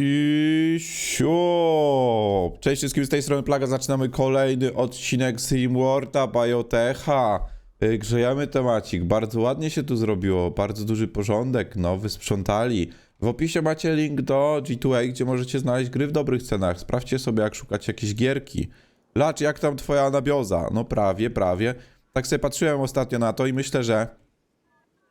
I siu! Cześć wszystkim z tej strony Plaga, zaczynamy kolejny odcinek SimWorlda Biotecha. Y, Grzejemy temacik, bardzo ładnie się tu zrobiło, bardzo duży porządek, nowy sprzątali. W opisie macie link do G2A, gdzie możecie znaleźć gry w dobrych cenach. Sprawdźcie sobie, jak szukać jakieś gierki. Lacz, jak tam twoja anabioza? No prawie, prawie. Tak sobie patrzyłem ostatnio na to i myślę, że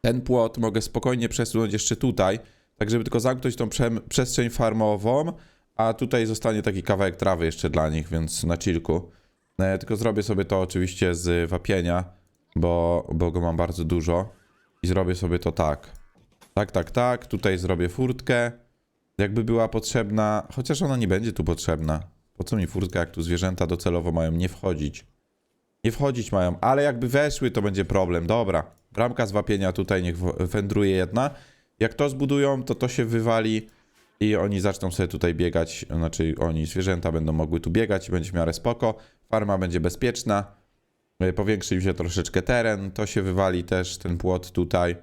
ten płot mogę spokojnie przesunąć jeszcze tutaj, tak żeby tylko zamknąć tą prze- przestrzeń farmową, a tutaj zostanie taki kawałek trawy jeszcze dla nich, więc na chillku. E, tylko zrobię sobie to oczywiście z wapienia, bo, bo go mam bardzo dużo i zrobię sobie to tak. Tak, tak, tak, tutaj zrobię furtkę, jakby była potrzebna, chociaż ona nie będzie tu potrzebna. Po co mi furtka, jak tu zwierzęta docelowo mają nie wchodzić? Nie wchodzić mają, ale jakby weszły, to będzie problem. Dobra, bramka z wapienia tutaj niech wędruje jedna. Jak to zbudują, to to się wywali i oni zaczną sobie tutaj biegać, znaczy oni, zwierzęta będą mogły tu biegać będzie w miarę spoko. Farma będzie bezpieczna. E, Powiększy im się troszeczkę teren, to się wywali też ten płot tutaj.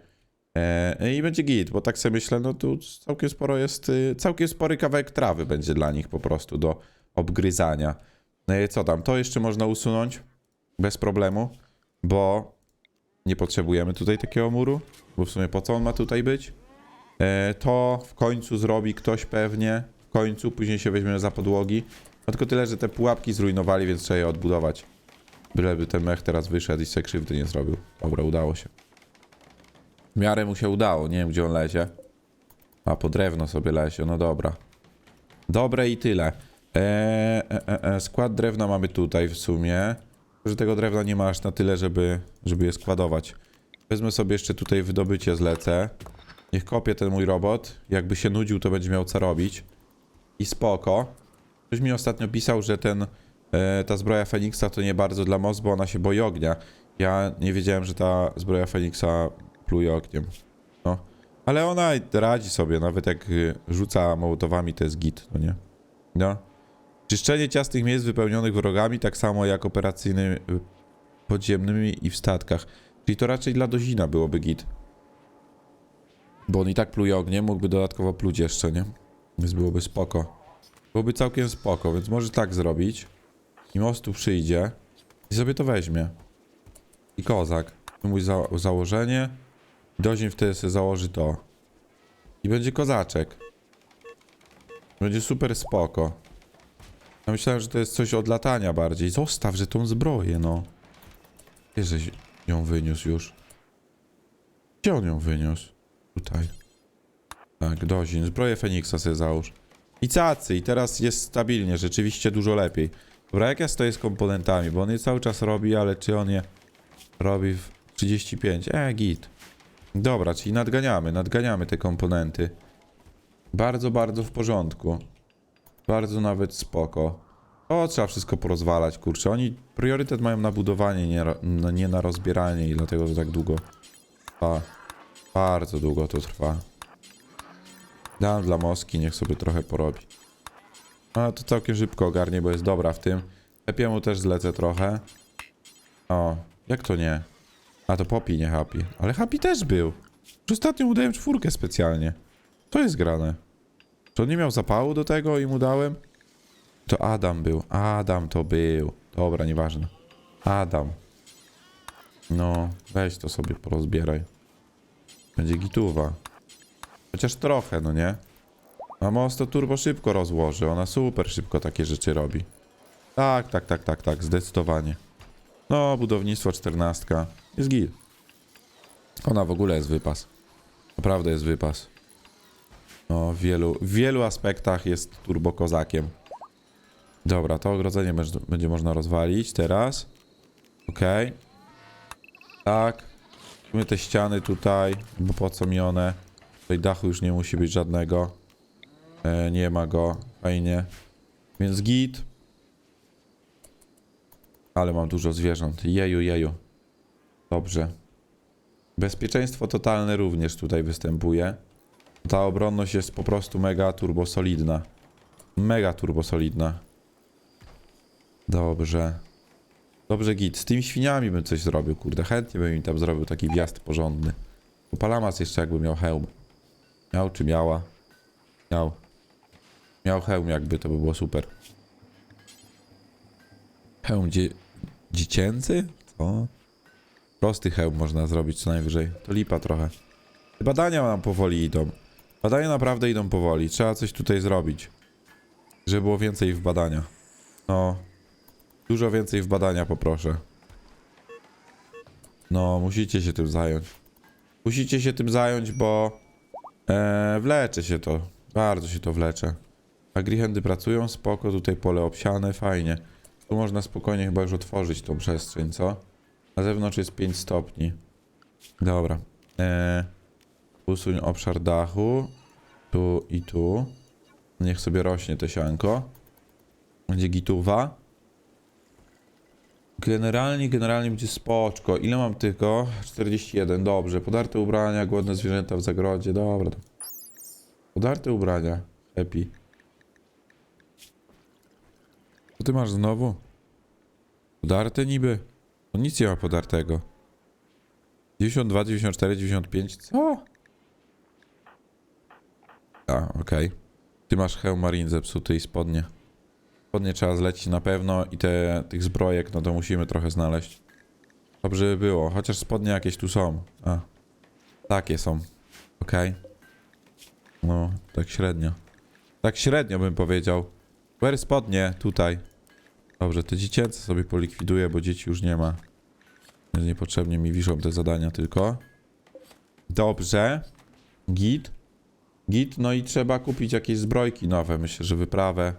E, I będzie git, bo tak sobie myślę, no tu całkiem sporo jest, y, całkiem spory kawałek trawy będzie dla nich po prostu do obgryzania. E, Co tam, to jeszcze można usunąć bez problemu, bo nie potrzebujemy tutaj takiego muru, bo w sumie po co on ma tutaj być? E, to w końcu zrobi ktoś pewnie, w końcu, później się weźmiemy za podłogi. No tylko tyle, że te pułapki zrujnowali, więc trzeba je odbudować. Byleby ten mech teraz wyszedł i se krzywdy nie zrobił. Dobra, udało się. W miarę mu się udało, nie wiem gdzie on lezie. A, po drewno sobie lezie, no dobra. Dobre i tyle. Eee, e, e, skład drewna mamy tutaj w sumie. Że tego drewna nie ma aż na tyle, żeby, żeby je składować. Wezmę sobie jeszcze tutaj wydobycie zlecę. Niech kopie ten mój robot. Jakby się nudził, to będzie miał co robić. I spoko. Ktoś mi ostatnio pisał, że ten, e, ta zbroja Feniksa to nie bardzo dla MOS, bo ona się boi ognia. Ja nie wiedziałem, że ta zbroja Feniksa pluje ogniem. No. Ale ona radzi sobie, nawet jak y, rzuca mołotowami, to jest git, no nie? No. Czyszczenie ciasnych miejsc wypełnionych wrogami, tak samo jak operacyjnymi y, podziemnymi i w statkach. Czyli to raczej dla Dozina byłoby git. Bo on i tak pluje ogniem, mógłby dodatkowo pluć jeszcze, nie? Więc byłoby spoko. Byłoby całkiem spoko, więc może tak zrobić. I mostu przyjdzie i sobie to weźmie. I kozak. Mój za założenie. Dozin wtedy sobie założy to. I będzie kozaczek. Będzie super spoko. Ja myślałem, że to jest coś od latania bardziej. Zostaw, że tą zbroję, no. Gdzie żeś ją wyniósł już? Gdzie on ją wyniósł? Tutaj. Tak, Dozin. Zbroję Feniksa sobie załóż. I cacy. I teraz jest stabilnie. Rzeczywiście dużo lepiej. Dobra, jak ja stoję z komponentami? Bo on je cały czas robi, ale czy on je robi w 35? E, git. Dobra, czyli nadganiamy. Nadganiamy te komponenty. Bardzo, bardzo w porządku. Bardzo nawet spoko. O, trzeba wszystko porozwalać, kurczę. Oni priorytet mają na budowanie, nie, nie na rozbieranie i dlatego to tak długo trwa. Bardzo długo to trwa. Dam dla Moski, niech sobie trochę porobi. A to całkiem szybko ogarnie, bo jest dobra w tym. Epiemu też zlecę trochę. O, jak to nie? A to Poppy, nie Happy. Ale Happy też był. Ostatnio mu dałem czwórkę specjalnie. To jest grane. Czy on nie miał zapału do tego i mu dałem? To Adam był. Adam to był. Dobra, nieważne. Adam. No, weź to sobie porozbieraj. Będzie gituwa. Chociaż trochę, no nie? A most to turbo szybko rozłoży. Ona super szybko takie rzeczy robi. Tak, tak, tak, tak, tak. Zdecydowanie. No, budownictwo 14. Jest git. Ona w ogóle jest wypas. Naprawdę jest wypas. No, w wielu, w wielu aspektach jest turbo kozakiem. Dobra, to ogrodzenie będzie, będzie można rozwalić teraz. Okej. Tak. My te ściany tutaj, bo po co mi one? Tutaj dachu już nie musi być żadnego. E, nie ma go. Fajnie. Więc git. Ale mam dużo zwierząt. Jeju, jeju. Dobrze. Bezpieczeństwo totalne również tutaj występuje. Ta obronność jest po prostu mega turbo solidna. Mega turbo solidna. Dobrze. Dobrze, git. Z tymi świniami bym coś zrobił, kurde. Chętnie bym im tam zrobił taki wjazd porządny. Palamas jeszcze jakby miał hełm. Miał czy miała? Miał. Miał hełm jakby, to by było super. Hełm dzie dziecięcy? Co? Prosty hełm można zrobić co najwyżej. To lipa trochę. Badania nam powoli idą. Badania naprawdę idą powoli. Trzeba coś tutaj zrobić. Żeby było więcej w badania. No. Dużo więcej w badania poproszę. No, musicie się tym zająć. Musicie się tym zająć, bo e, wlecze się to. Bardzo się to wlecze. Agrihendy pracują, spoko, tutaj pole obsiane, fajnie. Tu można spokojnie chyba już otworzyć tą przestrzeń, co? Na zewnątrz jest 5 stopni. Dobra. E, usuń obszar dachu. Tu i tu. Niech sobie rośnie to sianko. Będzie gituwa. Generalnie, generalnie będzie spoczko. Ile mam tylko? 41, dobrze. Podarte ubrania, głodne zwierzęta w zagrodzie, dobra. Podarte ubrania, happy. Co ty masz znowu? Podarte niby? No nic nie ma podartego. 92, 94, 95, co? A, okej. Ty masz hełm marin zepsuty i spodnie. Spodnie trzeba zlecić na pewno i te, tych zbrojek, no to musimy trochę znaleźć. Dobrze by było, chociaż spodnie jakieś tu są. A, takie są. Okej. No, tak średnio. Tak średnio bym powiedział. Where spodnie? Tutaj. Dobrze, te dziecięce sobie polikwiduję, bo dzieci już nie ma. Niepotrzebnie mi wiszą te zadania tylko. Dobrze. Git. Git, no i trzeba kupić jakieś zbrojki nowe. Myślę, że wyprawę.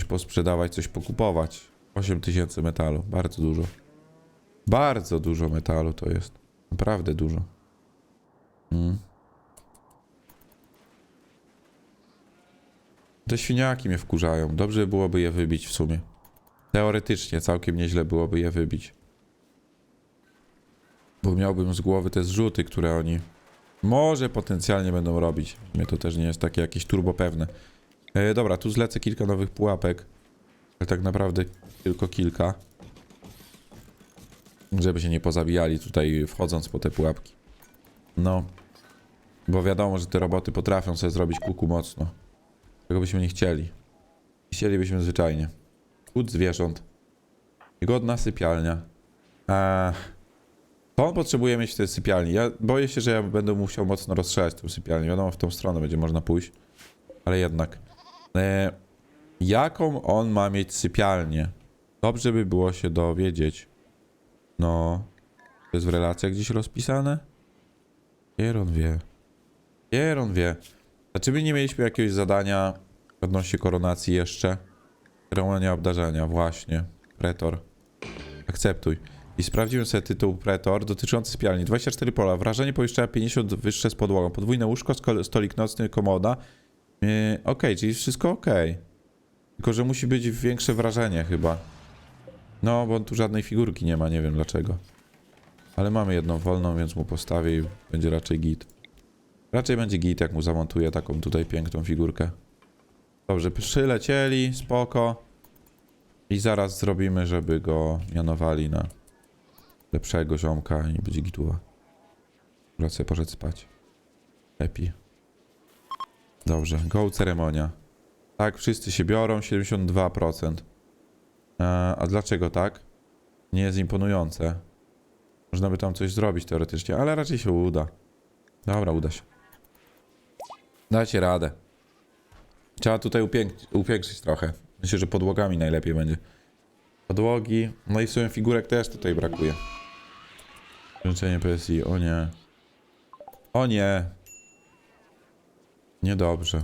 Coś posprzedawać, coś pokupować. 8000 metalu, bardzo dużo. Bardzo dużo metalu to jest. Naprawdę dużo. Mm. Te świniaki mnie wkurzają. Dobrze byłoby je wybić w sumie. Teoretycznie całkiem nieźle byłoby je wybić. Bo miałbym z głowy te zrzuty, które oni może potencjalnie będą robić. Mnie to też nie jest takie jakieś turbo pewne. E, dobra, tu zlecę kilka nowych pułapek. Ale tak naprawdę tylko kilka. Żeby się nie pozabijali tutaj wchodząc po te pułapki. No. Bo wiadomo, że te roboty potrafią sobie zrobić kuku mocno. Tego byśmy nie chcieli. Chcielibyśmy zwyczajnie. Chód zwierząt. Godna sypialnia. Eee, to on potrzebuje mieć w tej sypialni. Ja boję się, że ja będę musiał mocno rozszerzać tę sypialnię. Wiadomo, w tą stronę będzie można pójść. Ale jednak. E, jaką on ma mieć sypialnię? Dobrze by było się dowiedzieć. No. To jest w relacjach gdzieś rozpisane? Kieron wie. Kieron wie. A czy my nie mieliśmy jakiegoś zadania odnośnie koronacji jeszcze? Ceremonia obdarzenia, właśnie. Pretor. Akceptuj. I sprawdziłem sobie tytuł Pretor dotyczący sypialni. 24 pola, wrażenie pomieszczenia 50 wyższe z podłogą, podwójne łóżko, stolik nocny, komoda. Yy, okej, czyli wszystko okej. Tylko, że musi być większe wrażenie chyba. No, bo tu żadnej figurki nie ma, nie wiem dlaczego. Ale mamy jedną wolną, więc mu postawię i będzie raczej git. Raczej będzie git, jak mu zamontuję taką tutaj piękną figurkę. Dobrze, przylecieli, spoko. I zaraz zrobimy, żeby go mianowali na lepszego ziomka i będzie gituwa. Wracaj, poszedł spać. Happy. Dobrze, go ceremonia. Tak, wszyscy się biorą, 72%. A, a dlaczego tak? Nie jest imponujące. Można by tam coś zrobić teoretycznie, ale raczej się uda. Dobra, uda się. Dajcie radę. Trzeba tutaj upięk- upiększyć trochę. Myślę, że podłogami najlepiej będzie. Podłogi. No i w sumie figurek też tutaj brakuje. Życzenie PSI. O nie. O nie. Niedobrze.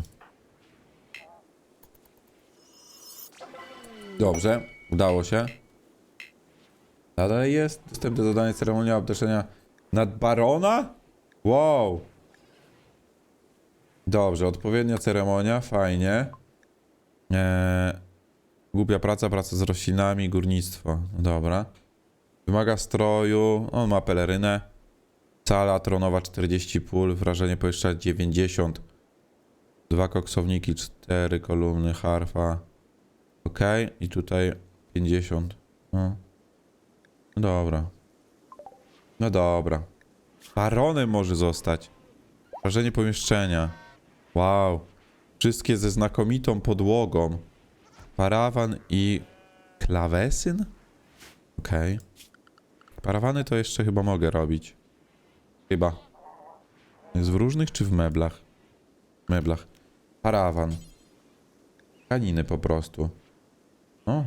Dobrze. Udało się. Dalej jest. Dostępne zadanie ceremonia obdarzenia nad barona? Wow. Dobrze, odpowiednia ceremonia, fajnie. Eee, głupia praca, praca z roślinami, górnictwo. No dobra. Wymaga stroju, on ma pelerynę. Sala tronowa 40 pól, wrażenie powietrza 90. Dwa koksowniki, cztery kolumny, harfa. Ok, i tutaj 50. No. no dobra. No dobra. Baronem może zostać. Wrażenie pomieszczenia. Wow. Wszystkie ze znakomitą podłogą. Parawan i klawesyn? Okej. Parawany to jeszcze chyba mogę robić. Chyba. Jest w różnych czy w meblach? W meblach. Parawan. Kaniny po prostu. O.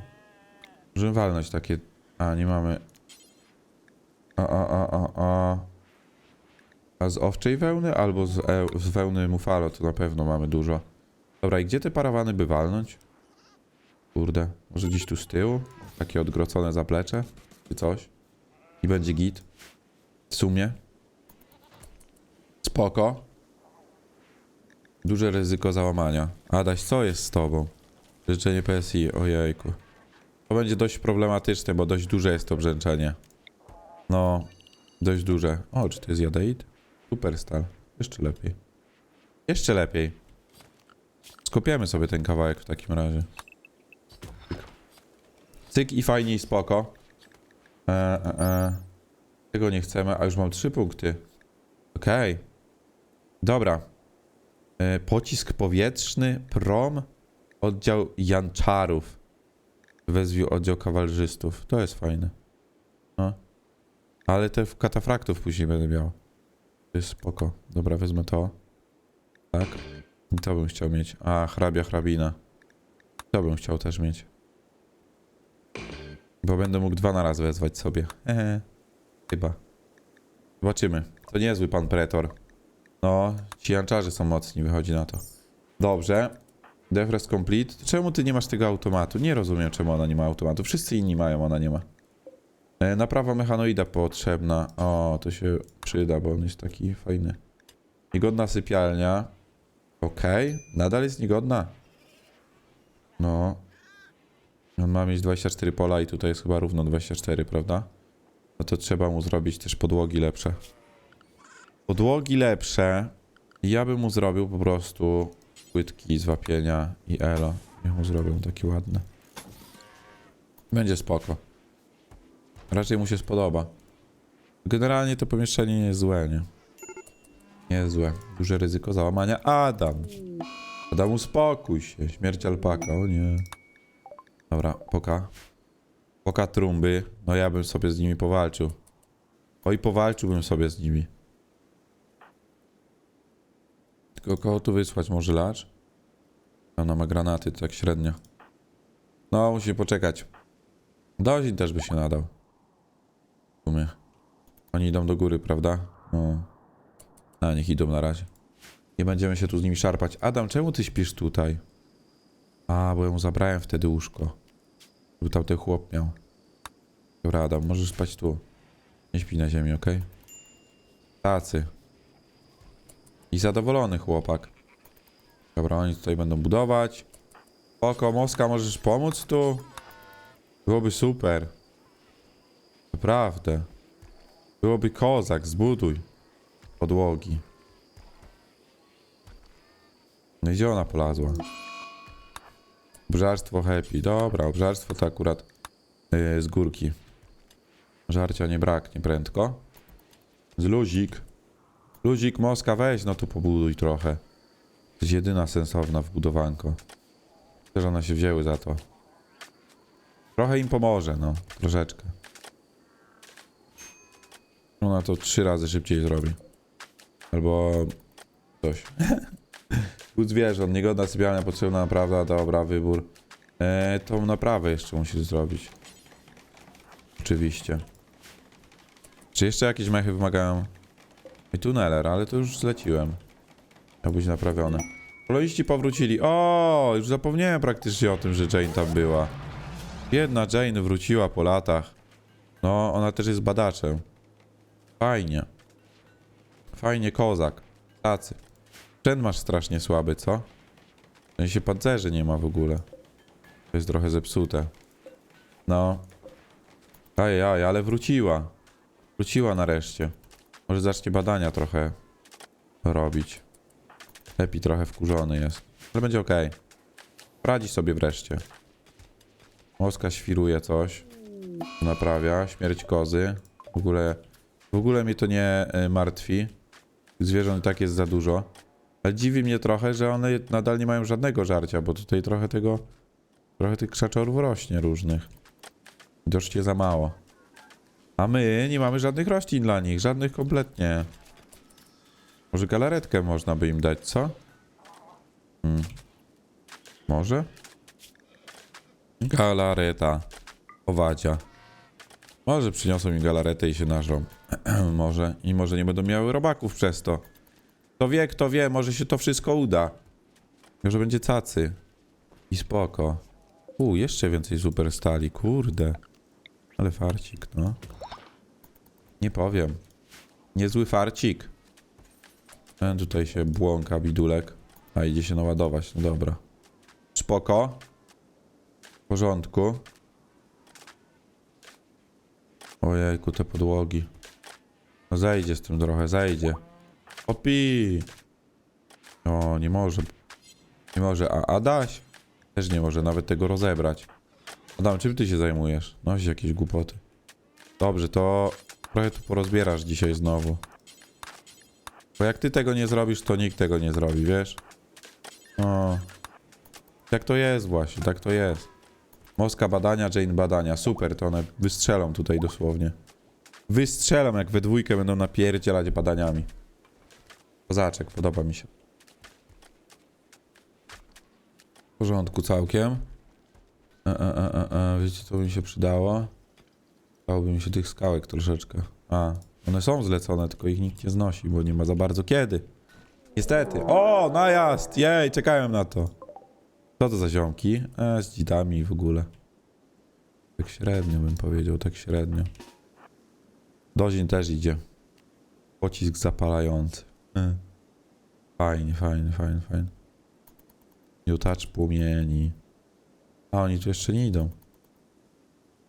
Możemy walnąć takie... A, nie mamy... A, a, a, a, a... A z owczej wełny albo z, e, z wełny mufalo to na pewno mamy dużo. Dobra, i gdzie te parawany by walnąć? Kurde, może gdzieś tu z tyłu? Takie odgrocone zaplecze? Czy coś? I będzie git. W sumie. Spoko. Duże ryzyko załamania. Adaś, co jest z tobą? Życzenie PSI, ojejku. To będzie dość problematyczne, bo dość duże jest to brzęczenie. No, dość duże. O, czy to jest jadeit? Superstar. Jeszcze lepiej. Jeszcze lepiej. Skopiemy sobie ten kawałek w takim razie. Cyk, i fajnie i spoko. E, e, e. Tego nie chcemy, a już mam trzy punkty. Okej. Dobra. E, pocisk powietrzny, prom, oddział janczarów. Wezwił oddział kawalerzystów. To jest fajne. No. Ale te katafraktów później będę miał. To jest spoko. Dobra, wezmę to. Tak. I to bym chciał mieć. A, hrabia, hrabina. To bym chciał też mieć. Bo będę mógł dwa na raz wezwać sobie. Hehe. Chyba. Zobaczymy. To niezły pan pretor. No, ci janczarze są mocni, wychodzi na to. Dobrze. Defres complete. Czemu ty nie masz tego automatu? Nie rozumiem, czemu ona nie ma automatu. Wszyscy inni mają, ona nie ma. E, Naprawa mechanoida potrzebna. O, to się przyda, bo on jest taki fajny. Niegodna sypialnia. Okej. Nadal jest niegodna. No. On ma mieć 24 pola i tutaj jest chyba równo 24, prawda? No to trzeba mu zrobić też podłogi lepsze. Podłogi lepsze. Ja bym mu zrobił po prostu płytki z wapienia i elo. Niech mu zrobią takie ładne. Będzie spoko. Raczej mu się spodoba. Generalnie to pomieszczenie nie jest złe, nie? Nie jest złe. Duże ryzyko załamania. Adam! Adam, uspokój się. Śmierć alpaka, o nie. Dobra, poka. Poka trumby. No ja bym sobie z nimi powalczył. Oj, powalczyłbym sobie z nimi. Kogo tu wysłać? Może lacz? Ona ma granaty, tak średnio. No, musimy poczekać. Dozin też by się nadał. W sumie. Oni idą do góry, prawda? No. A, niech idą na razie. Nie będziemy się tu z nimi szarpać. Adam, czemu ty śpisz tutaj? A, bo mu zabrałem wtedy łóżko. Żeby tam ten chłop miał. Dobra, Adam, możesz spać tu. Nie śpi na ziemi, okej? Tacy. I zadowolony chłopak. Dobra, oni tutaj będą budować. Oko, Moska, możesz pomóc tu? Byłoby super. Naprawdę. Byłoby kozak, zbuduj. Podłogi. No i gdzie ona polazła? Obżarstwo happy. Dobra, obżarstwo to akurat yy, z górki. Żarcia nie braknie prędko. Z luzik. Luzik, Moska, weź no tu pobuduj trochę. To jest jedyna sensowna wbudowanko. Też one się wzięły za to. Trochę im pomoże, no. Troszeczkę. Ona to trzy razy szybciej zrobi. Albo coś. Wódz zwierząt, niegodna sypialnia, potrzebna naprawa, dobra, wybór. Eee, tą naprawę jeszcze musisz zrobić. Oczywiście. Czy jeszcze jakieś mechy wymagają? I tuneler, ale to już zleciłem. Miał być naprawione. Koloniści powrócili. O, już zapomniałem praktycznie o tym, że Jane tam była. Biedna Jane wróciła po latach. No, ona też jest badaczem. Fajnie. Fajnie, kozak. Tacy. Sprzęt masz strasznie słaby, co? W sensie pancerzy nie ma w ogóle. To jest trochę zepsute. No. Ajaj, ale wróciła. Wróciła nareszcie. Może zacznie badania trochę robić. Lepiej trochę wkurzony jest. Ale będzie ok. Radzi sobie wreszcie. Moska świruje coś. Naprawia. Śmierć kozy. W ogóle, w ogóle mnie to nie y, martwi. Zwierząt tak jest za dużo. Ale dziwi mnie trochę, że one nadal nie mają żadnego żarcia, bo tutaj trochę tego... Trochę tych krzaczorów rośnie różnych. Widocznie za mało. A my nie mamy żadnych roślin dla nich, żadnych kompletnie. Może galaretkę można by im dać, co? Hmm. Może? Galareta. Owadzia. Może przyniosą mi galaretę i się nażrą. może. I może nie będą miały robaków przez to. Kto wie, kto wie, może się to wszystko uda. Może będzie cacy. I spoko. U, jeszcze więcej super stali, kurde. Ale farcik, no. Nie powiem. Niezły farcik. Ten tutaj się błąka bidulek. A idzie się naładować, no dobra. Spoko. W porządku. Ojejku, te podłogi. No zejdzie z tym trochę, zejdzie. Opi! O, nie może. Nie może. A Adaś? Też nie może nawet tego rozebrać. Adam, czym ty się zajmujesz? Noś jakieś głupoty. Dobrze, to trochę tu porozbierasz dzisiaj znowu. Bo jak ty tego nie zrobisz, to nikt tego nie zrobi, wiesz? O. Tak to jest właśnie, tak to jest. Moska badania, Jane badania. Super, to one wystrzelą tutaj dosłownie. Wystrzelą, jak we dwójkę będą napierdzielać badaniami. Kozaczek, podoba mi się. W porządku całkiem. E, e, e, e, e. Wiecie, by mi się przydało? Dałoby mi się tych skałek troszeczkę. A, one są zlecone, tylko ich nikt nie znosi, bo nie ma za bardzo kiedy. Niestety. O, najazd! Jej, czekałem na to. Co to za ziomki? E, z dzidami w ogóle. Tak średnio bym powiedział, tak średnio. Dozin też idzie. Pocisk zapalający. E. Fajnie, fajnie, fajnie, fajnie. Miotacz płomieni. A oni tu jeszcze nie idą.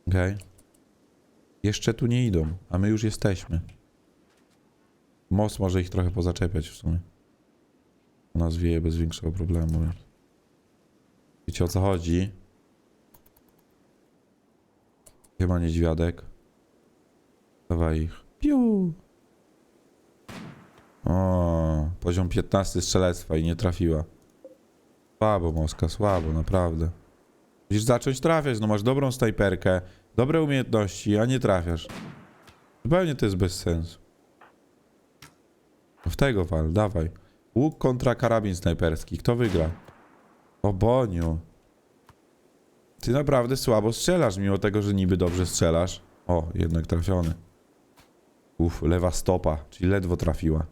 Okej. Jeszcze tu nie idą, a my już jesteśmy. Most może ich trochę pozaczepiać w sumie. U nas wieje bez większego problemu. Wiecie o co chodzi? Chyba niedźwiadek. Dawaj ich. Piu. O, poziom 15 strzelectwa i nie trafiła. Słabo, Moska, słabo, naprawdę. Musisz zacząć trafiać, no masz dobrą snajperkę, dobre umiejętności, a nie trafiasz. Zupełnie to jest bez sensu. No w tego wal, dawaj. Łuk kontra karabin snajperski. Kto wygra? O Boniu. Ty naprawdę słabo strzelasz, mimo tego, że niby dobrze strzelasz. O, jednak trafiony. Uf, lewa stopa, czyli ledwo trafiła.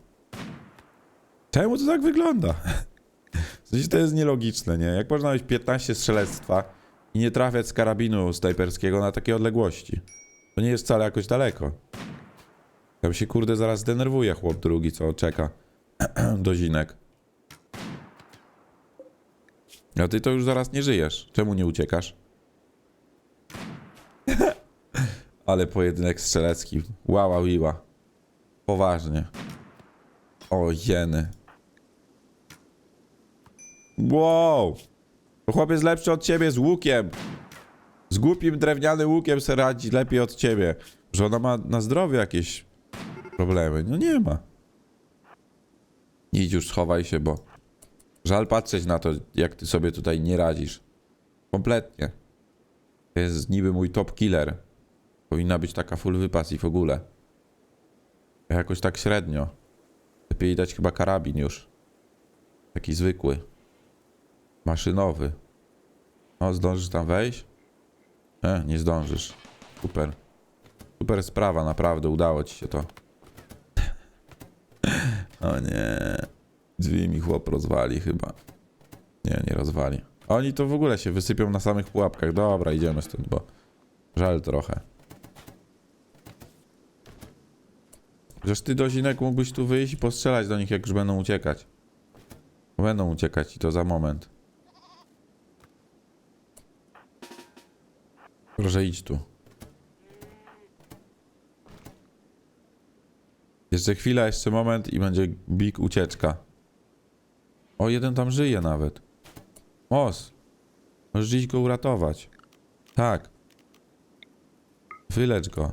Czemu to tak wygląda? W sensie to jest nielogiczne, nie? Jak można mieć 15 strzelectwa i nie trafiać z karabinu snajperskiego na takiej odległości? To nie jest wcale jakoś daleko. Tam się kurde zaraz denerwuje chłop drugi, co czeka. Dozinek. A ty to już zaraz nie żyjesz. Czemu nie uciekasz? Ale pojedynek strzelecki. Łała wiła. Poważnie. O jeny. Wow! To chłop jest lepszy od ciebie z łukiem. Z głupim drewnianym łukiem se radzi lepiej od ciebie. Że ona ma na zdrowie jakieś problemy. No nie ma. Idź już schowaj się, bo żal patrzeć na to, jak ty sobie tutaj nie radzisz. Kompletnie. To jest niby mój top killer. Powinna być taka full wypas i w ogóle. Ja Jakoś tak średnio. Lepiej dać chyba karabin już. Taki zwykły. Maszynowy. O, zdążysz tam wejść? E, nie zdążysz. Super. Super sprawa, naprawdę, udało ci się to. O nie. Drzwi mi chłop rozwali chyba. Nie, nie rozwali. Oni to w ogóle się wysypią na samych pułapkach. Dobra, idziemy stąd, bo żal trochę. Żeż ty, Dozinek, mógłbyś tu wyjść i postrzelać do nich, jak już będą uciekać. Będą uciekać i to za moment. Proszę idź tu. Jeszcze chwila, jeszcze moment i będzie big ucieczka. O, jeden tam żyje nawet. Mos. Możesz iść go uratować. Tak. Wylecz go.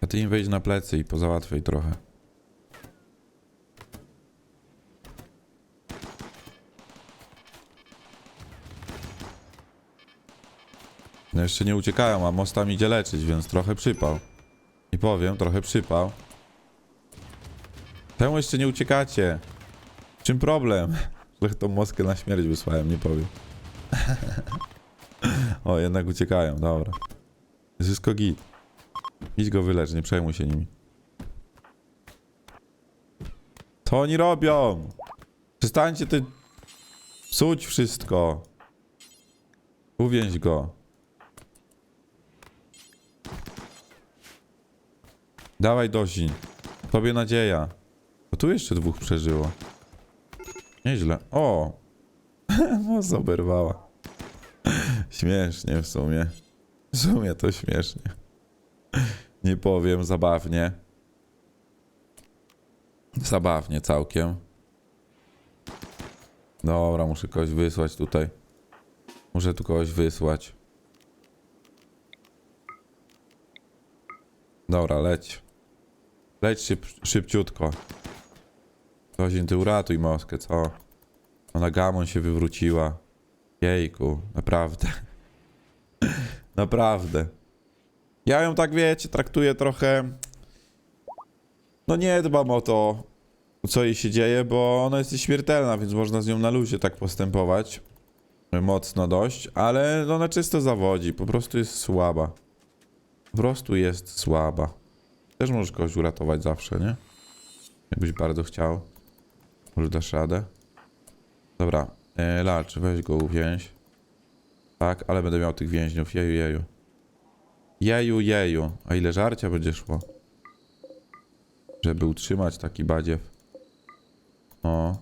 A ty im wejdź na plecy i pozałatwiaj trochę. No jeszcze nie uciekają, a most tam idzie leczyć, więc trochę przypał. I powiem, trochę przypał. Czemu jeszcze nie uciekacie? Czym problem? Że tą moskę na śmierć wysłałem, nie powiem. o, jednak uciekają, dobra. Jest wszystko git. Idź go wylecz, nie przejmuj się nimi. Co oni robią? Przestańcie ty psuć wszystko. Uwięź go. Dawaj Dozin. Tobie nadzieja. Bo tu jeszcze dwóch przeżyło. Nieźle. O! Moc oberwała. Śmiesznie w sumie. W sumie to śmiesznie. Nie powiem, zabawnie. Zabawnie całkiem. Dobra, muszę kogoś wysłać tutaj. Muszę tu kogoś wysłać. Dobra, leć. Leć szyb, szybciutko. Kozin, ty uratuj Moskę, co? Ona gamon się wywróciła. Jejku, naprawdę. naprawdę. Ja ją tak, wiecie, traktuję trochę... No nie dbam o to, co jej się dzieje, bo ona jest śmiertelna, więc można z nią na luzie tak postępować. Mocno dość, ale ona czysto zawodzi, po prostu jest słaba. Po prostu jest słaba. Też możesz kogoś uratować zawsze, nie? Jakbyś bardzo chciał. Może dasz radę. Dobra, e, Lacz, weź go uwięź. Tak, ale będę miał tych więźniów, jeju, jeju. Jeju, jeju. A ile żarcia będzie szło? Żeby utrzymać taki badziew. O.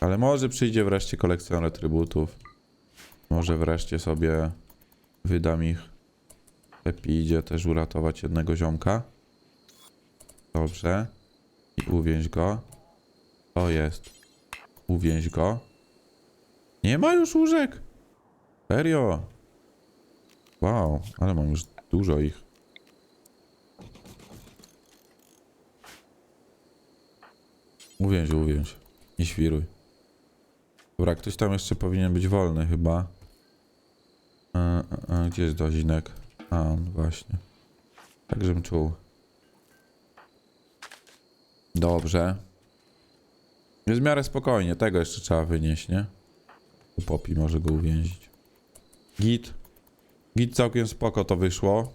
Ale może przyjdzie wreszcie kolekcjoner atrybutów. Może wreszcie sobie wydam ich. Lepiej idzie też uratować jednego ziomka. Dobrze. I uwięź go. To jest. Uwięź go. Nie ma już łóżek. Serio. Wow, ale mam już dużo ich. Uwięź, uwięź. Nie świruj. Dobra, ktoś tam jeszcze powinien być wolny chyba. E, e, e, gdzie jest dozinek? A, on właśnie. Tak, żebym czuł. Dobrze. Jest w miarę spokojnie. Tego jeszcze trzeba wynieść, nie? Popi może go uwięzić. Git. Git całkiem spoko to wyszło.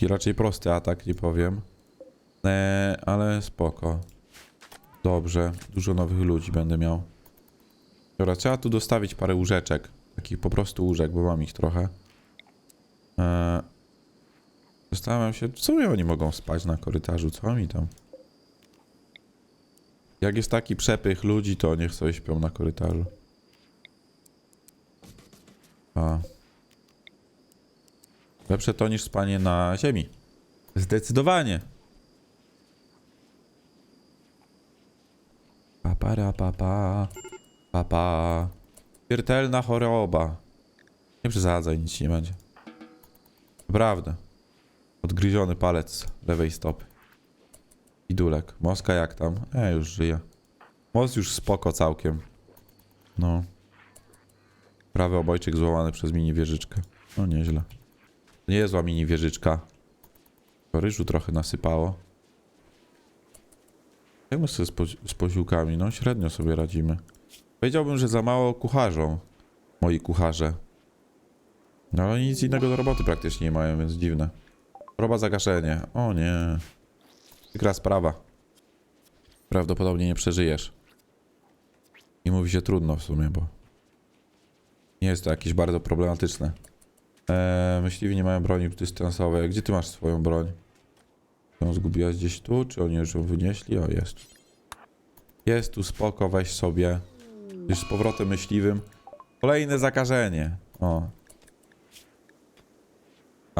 I raczej prosty atak, nie powiem. Eee, ale spoko. Dobrze. Dużo nowych ludzi będę miał. Dobra, trzeba tu dostawić parę łóżeczek. Takich po prostu łóżek, bo mam ich trochę. Eee, zastanawiam się, sumie oni mogą spać na korytarzu, co mi tam? Jak jest taki przepych ludzi, to niech sobie śpią na korytarzu. A. Lepsze to niż spanie na ziemi. Zdecydowanie. Papara papa. Papa. Śmiertelna choroba. Nie przesadzaj, nic nie będzie. Naprawdę. Odgryziony palec lewej stopy. Idulek. Moska jak tam? E, już żyje. Most już spoko całkiem. No. Prawy obojczyk złamany przez mini wieżyczkę. No nieźle. Nie jest mini wieżyczka. Ryżu trochę nasypało. Jak my sobie z, pozi- z poziłkami? No średnio sobie radzimy. Powiedziałbym, że za mało kucharzom. Moi kucharze. No ale nic innego do roboty praktycznie nie mają, więc dziwne. Choroba zagaszenie. O nie. Przykra sprawa. Prawdopodobnie nie przeżyjesz. I mówi się trudno w sumie, bo nie jest to jakieś bardzo problematyczne. Eee, myśliwi nie mają broni dystansowej. Gdzie ty masz swoją broń? Ją zgubiłaś gdzieś tu? Czy oni już ją wynieśli? O, jest. Jest tu spoko, weź sobie. Już z powrotem myśliwym. Kolejne zakażenie. O.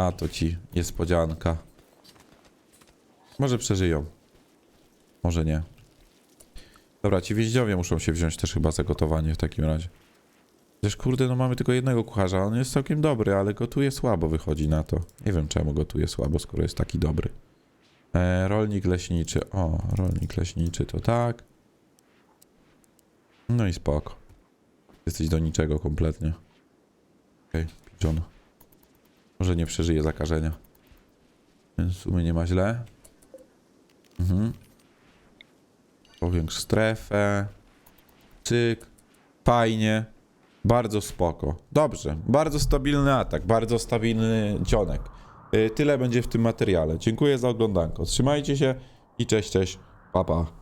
A, to ci niespodzianka. Może przeżyją. Może nie. Dobra, ci więźniowie muszą się wziąć też chyba za gotowanie w takim razie. Chociaż kurde, no mamy tylko jednego kucharza, on jest całkiem dobry, ale gotuje słabo, wychodzi na to. Nie wiem czemu gotuje słabo, skoro jest taki dobry. E, rolnik leśniczy, o, rolnik leśniczy to tak. No i spoko. Jesteś do niczego kompletnie. Okej, John. Może nie przeżyje zakażenia. Więc w sumie nie ma źle. Mhm. Powiększ strefę. Cyk. Fajnie. Bardzo spoko. Dobrze. Bardzo stabilny atak. Bardzo stabilny dzionek. Y, Tyle będzie w tym materiale. Dziękuję za oglądanko. Trzymajcie się i cześć, cześć. Pa, pa.